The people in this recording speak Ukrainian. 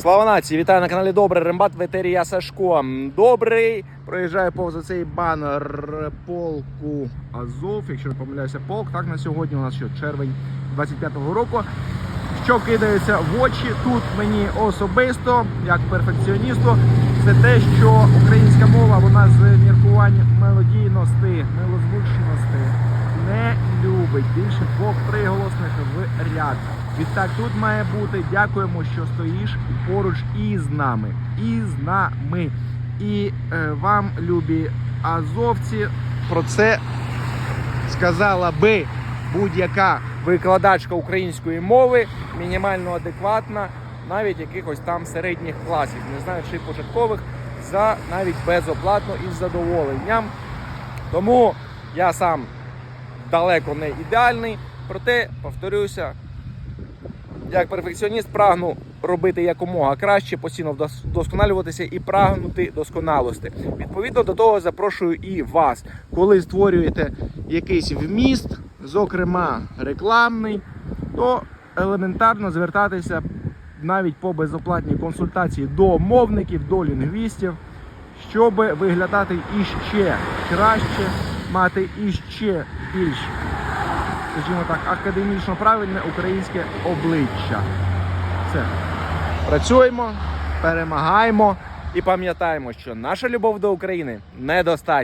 Слава нації! Вітаю на каналі Добрий Рембат Ветерія Сашко. Добрий. Проїжджаю повз цей банер полку Азов. Якщо не помиляюся, полк. Так на сьогодні у нас що червень 25-го року. Що кидається в очі тут мені особисто, як перфекціоністу, це те, що українська мова вона з міркувань мелодійності, милозвучності не любить більше двох приголосних в ряд. Відтак тут має бути дякуємо, що стоїш поруч із нами. Із нами. І е, вам, любі азовці, про це сказала би будь-яка викладачка української мови, мінімально адекватна, навіть якихось там середніх класів, не знаю, чи початкових, за навіть безоплатно і з задоволенням. Тому я сам далеко не ідеальний, проте повторюся, як перфекціоніст прагну робити якомога краще, постійно вдос- вдосконалюватися і прагнути досконалості. Відповідно до того запрошую і вас, коли створюєте якийсь вміст, зокрема рекламний, то елементарно звертатися навіть по безоплатній консультації до мовників, до лінгвістів, щоб виглядати іще краще, мати іще більш скажімо так, академічно правильне українське обличчя. Все. Працюємо, перемагаємо і пам'ятаємо, що наша любов до України недостатня.